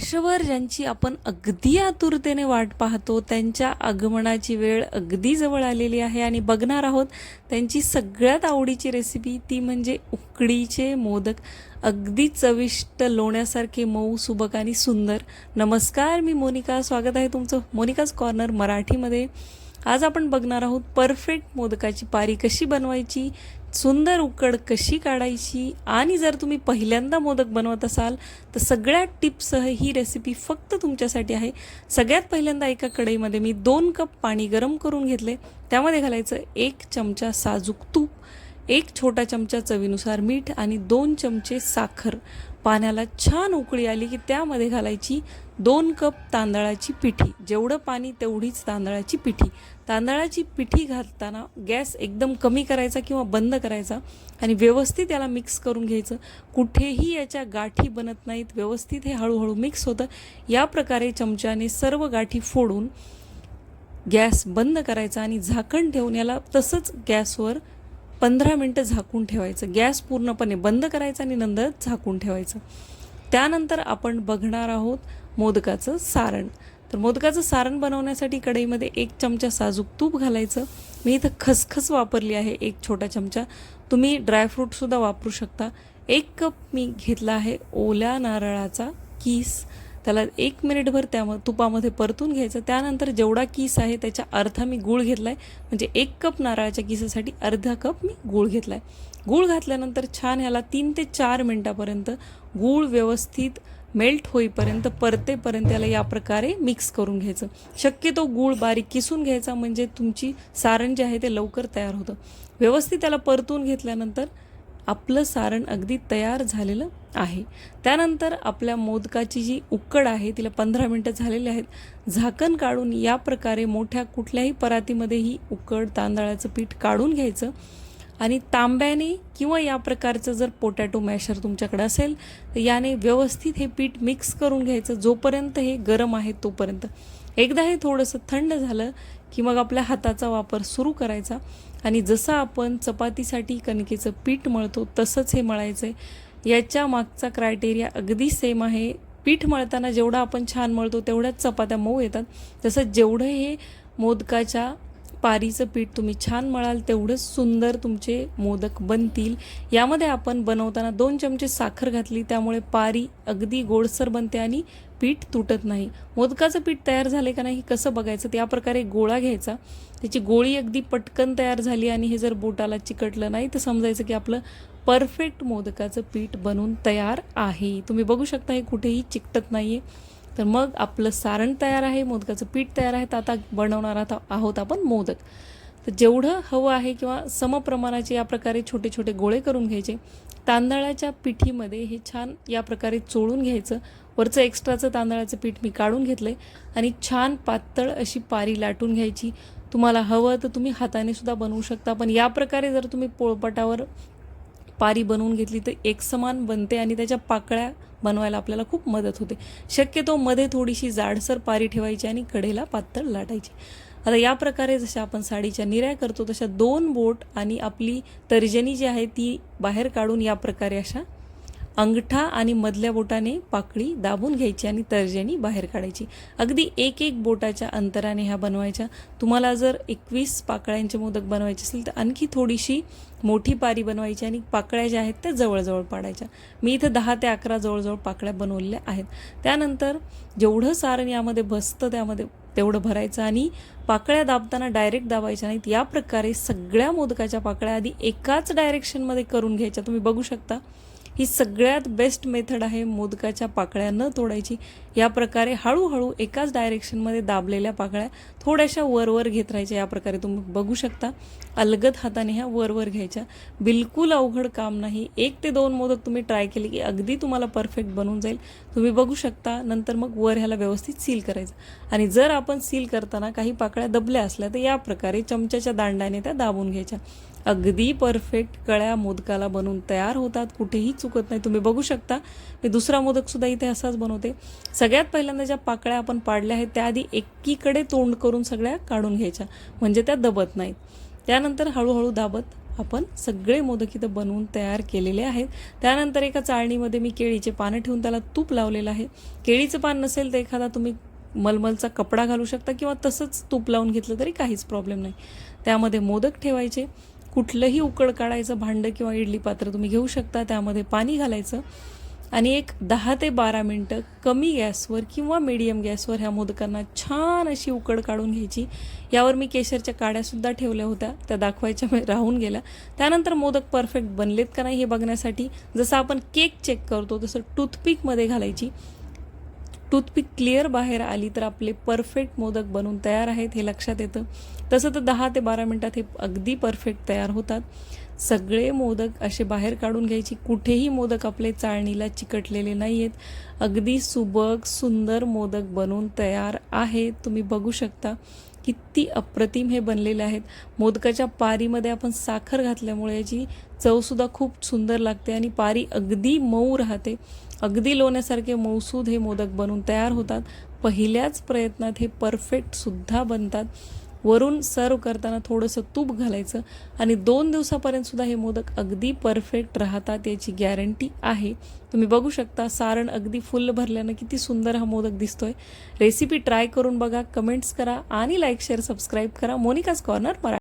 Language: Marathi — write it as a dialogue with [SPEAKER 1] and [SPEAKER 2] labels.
[SPEAKER 1] वर्षभर ज्यांची आपण अगदी आतुरतेने वाट पाहतो त्यांच्या आगमनाची वेळ अगदी जवळ आलेली आहे आणि बघणार आहोत त्यांची सगळ्यात आवडीची रेसिपी ती म्हणजे उकडीचे मोदक. अगदी चविष्ट लोण्यासारखे मऊ सुबक आणि सुंदर. नमस्कार मी मोनिका. स्वागत आहे तुमचं मोनिकाज कॉर्नर मराठीमध्ये. आज आपण बघणार आहोत परफेक्ट मोदकाची पारी कशी बनवायची सुंदर उकड कशी काढायची आणि जर तुम्ही पहिल्यांदा मोदक बनवत असाल तर सगळ्या टिप्ससह ही रेसिपी फक्त तुमच्यासाठी आहे. सगळ्यात पहिल्यांदा एका कढईमध्ये मी दोन कप पाणी गरम करून घेतले. त्यामध्ये घालायचं एक चमचा साजूक तूप एक छोटा चमचा चवीनुसार मीठ आणि दोन चमचे साखर. पाण्याला छान उकळी आली की त्यामध्ये घालायची दोन कप तांदळाची पिठी. जेवढं पाणी तेवढीच तांदळाची पिठी. तांदळाची पिठी घालताना गॅस एकदम कमी करायचा किंवा बंद करायचा आणि व्यवस्थित याला मिक्स करून घ्यायचं. कुठेही याच्या गाठी बनत नाहीत. व्यवस्थित हे हळूहळू मिक्स होतं. या प्रकारे चमच्याने सर्व गाठी फोडून गॅस बंद करायचा आणि झाकण ठेवून याला तसंच गॅसवर पंधरा मिनटं झाकून ठेवायचं. गॅस पूर्णपणे बंद करायचा आणि नंतर झाकून ठेवायचं. त्यानंतर आपण बघणार आहोत मोदकाचं सारण. तर मोदकाचं सारण बनवण्यासाठी कढईमध्ये एक चमचा साजूक तूप घालायचं. मी इथं खसखस वापरली आहे एक छोटा चमचा. तुम्ही ड्रायफ्रूटसुद्धा वापरू शकता. एक कप मी घेतला आहे ओल्या नारळाचा किस. त्याला एक मिनिटभर त्या तुपामध्ये परतून घ्यायचं. त्यानंतर जेवढा किस आहे त्याच्या अर्धा मी गूळ घेतला आहे म्हणजे एक कप नारळाच्या किसासाठी अर्धा कप मी गूळ घेतला आहे गूळ घातल्यानंतर छान ह्याला तीन ते चार मिनटापर्यंत गूळ व्यवस्थित मेल्ट होईपर्यंत परतेपर्यंत याला या प्रकारे मिक्स करून घ्यायचं. शक्यतो गूळ बारीक किसून घ्यायचा. म्हणजे तुमची सारण जे आहे ते लवकर तयार होतं. व्यवस्थित त्याला परतून घेतल्यानंतर आपलं सारण अगदी तयार झालेलं आहे. त्यानंतर आपल्या मोदकाची जी उकड आहे तिला पंधरा मिनटं झालेली आहेत. झाकण काढून या प्रकारे मोठ्या कुठल्याही परातीमध्ये ही उकड तांदळाचं पीठ काढून घ्यायचं. आणि तांब्याने किंवा या प्रकारचं जर पोटॅटो मॅशर तुमच्याकडे असेल तर याने व्यवस्थित हे पीठ मिक्स करून घ्यायचं जोपर्यंत हे गरम आहे तोपर्यंत. एकदा हे थोडंसं थंड झालं की मग आपल्या हाताचा वापर सुरू करायचा. आणि जसं आपण चपातीसाठी कणकेचं पीठ मळतो तसंच हे मळायचं आहे याच्या मागचा क्रायटेरिया अगदी सेम आहे. पीठ मळताना जेवढं आपण छान मळतो तेवढ्याच चपात्या मऊ येतात. तसं जेवढं हे मोदकाच्या पारीचं पीठ तुम्ही छान मळाल तेवढंच सुंदर तुमचे मोदक बनतील. यामध्ये आपण बनवताना दोन चमचे साखर घातली त्यामुळे पारी अगदी गोडसर बनते आणि पीठ तुटत नाही. मोदकाचं पीठ तयार झाले का नाही कसं बघायचं? त्या प्रकारे गोळा घ्यायचा. त्याची गोळी अगदी पटकन तयार झाली आणि हे जर बोटाला चिकटलं नाही तर समजायचं की आपलं परफेक्ट मोदकाचं पीठ बनून तयार आहे. तुम्ही बघू शकता हे कुठेही चिकटत नाही आहे तर मग आपलं सारण तयार आहे मोदकाचं पीठ तयार आहे तर आता बनवणार आता आहोत आपण मोदक. तर जेवढं हवं आहे किंवा समप्रमाणाचे या प्रकारे छोटे छोटे गोळे करून घ्यायचे तांदळाच्या पिठीमध्ये हे छान या प्रकारे चोळून घ्यायचं. वरचं एक्स्ट्राचं तांदळाचं पीठ मी काढून घेतलं आहे आणि छान पातळ अशी पारी लाटून घ्यायची. तुम्हाला हवं तर तुम्ही हाताने सुद्धा बनवू शकता पण या प्रकारे जर तुम्ही पोळपटावर पारी बनवून घेतली तर एकसमान बनते आणि त्याच्या पाकळ्या बनवायला आपल्याला खूप मदत होते. शक्यतो मध्ये थोडीशी जाडसर पारी ठेवायची आणि कडेला पातळ लाटायची. आता या प्रकारे जशा आपण साडीच्या निऱ्या करतो तशा दोन बोट आणि आपली तर्जनी जी आहे ती बाहेर काढून या प्रकारे अशा अंगठा आणि मधल्या बोटाने पाकळी दाबून घ्यायची आणि तर्जनी बाहेर काढायची. अगदी एक एक बोटाच्या अंतराने ह्या बनवायच्या. तुम्हाला जर एकवीस पाकळ्यांचे मोदक बनवायचे असेल तर आणखी थोडीशी मोठी पारी बनवायची आणि पाकळ्या ज्या आहेत त्या जवळजवळ पाडायच्या. मी इथं दहा ते अकरा जवळजवळ पाकळ्या बनवलेल्या आहेत. त्यानंतर जेवढं सारण यामध्ये बसतं त्यामध्ये तेवढं भरायचं आणि पाकळ्या दाबताना डायरेक्ट दाबायच्या नाहीत. या प्रकारे सगळ्या मोदकाच्या पाकळ्या आधी एकाच डायरेक्शनमध्ये करून घ्यायच्या. तुम्ही बघू शकता. ही सगळ्यात बेस्ट मेथड आहे मोदकाच्या पाकळ्या न तोडायची. या प्रकारे हळूहळू एकाच डायरेक्शनमध्ये दाबलेल्या पाकळ्या थोड्याशा वरवर घेत राहायच्या या प्रकारे तुम्ही बघू शकता. अलगद हाताने ह्या वरवर घ्यायच्या. बिलकुल अवघड काम नाही. एक ते दोन मोदक तुम्ही ट्राय केले की अगदी तुम्हाला परफेक्ट बनून जाईल. तुम्ही बघू शकता नंतर मग वर ह्याला व्यवस्थित सील करायचं. आणि जर आपण सील करताना काही पाकळ्या दबल्या असल्या तर या प्रकारे चमच्याच्या दांडाने त्या दाबून घ्यायच्या. अगदी परफेक्ट कळ्या मोदकाला बनवून तयार होतात. कुठेही चुकत नाही. तुम्ही बघू शकता मी दुसरा मोदकसुद्धा इथे असाच बनवते. सगळ्यात पहिल्यांदा ज्या पाकळ्या आपण पाडल्या आहेत त्याआधी एकीकडे तोंड करून सगळ्या काढून घ्यायच्या. म्हणजे त्या दबत नाहीत. त्यानंतर हळूहळू दाबत आपण सगळे मोदक इथं बनवून तयार केलेले आहेत. त्यानंतर एका चाळणीमध्ये मी केळीचे पानं ठेवून त्याला तूप लावलेलं आहे. केळीचं पान नसेल तर एखादा तुम्ही मलमलचा कपडा घालू शकता किंवा तसंच तूप लावून घेतलं तरी काहीच प्रॉब्लेम नाही. त्यामध्ये मोदक ठेवायचे. कुठलंही उकड काढायचं भांडं किंवा इडली पात्र तुम्ही घेऊ शकता. त्यामध्ये पाणी घालायचं. आणि एक दहा ते बारा मिनटं कमी गॅसवर किंवा मीडियम गॅसवर ह्या मोदकांना छान अशी उकड काढून घ्यायची. यावर मी केशरच्या काड्यासुद्धा ठेवल्या होत्या. त्या दाखवायच्या राहून गेल्या. त्यानंतर मोदक परफेक्ट बनलेत का नाही हे बघण्यासाठी जसं आपण केक चेक करतो तसं टूथपिकमध्ये घालायची. टूथपिक क्लिअर बाहेर आली तर आपले परफेक्ट मोदक बनून तयार आहेत हे लक्षात येतं. तसं तर दहा ते बारा मिनटात हे अगदी परफेक्ट तयार होतात. सगळे मोदक असे बाहेर काढून घ्यायची. कुठेही मोदक आपले चाळणीला चिकटलेले नाही आहेत अगदी सुबक सुंदर मोदक बनून तयार आहे. तुम्ही बघू शकता किती अप्रतिम हे बनलेले आहेत. मोदकाच्या पारीमध्ये आपण साखर घातल्यामुळे याची चवसुद्धा खूप सुंदर लागते आणि पारी अगदी मऊ राहते. अगदी लोण्यासारखे मऊसूद हे मोदक बनून तयार होतात. पहिल्याच प्रयत्नात हे परफेक्टसुद्धा बनतात. वरून सर्व करताना थोडंसं तूप घालायचं आणि दोन दिवसापर्यंत सुद्धा हे मोदक अगदी परफेक्ट राहतात याची गॅरंटी आहे. तुम्ही बघू शकता सारण अगदी फुल भरल्यानं किती सुंदर हा मोदक दिसतोय. रेसिपी ट्राय करून बघा कमेंट्स करा आणि लाईक शेअर सबस्क्राईब करा. मोनिकाज कॉर्नर मरा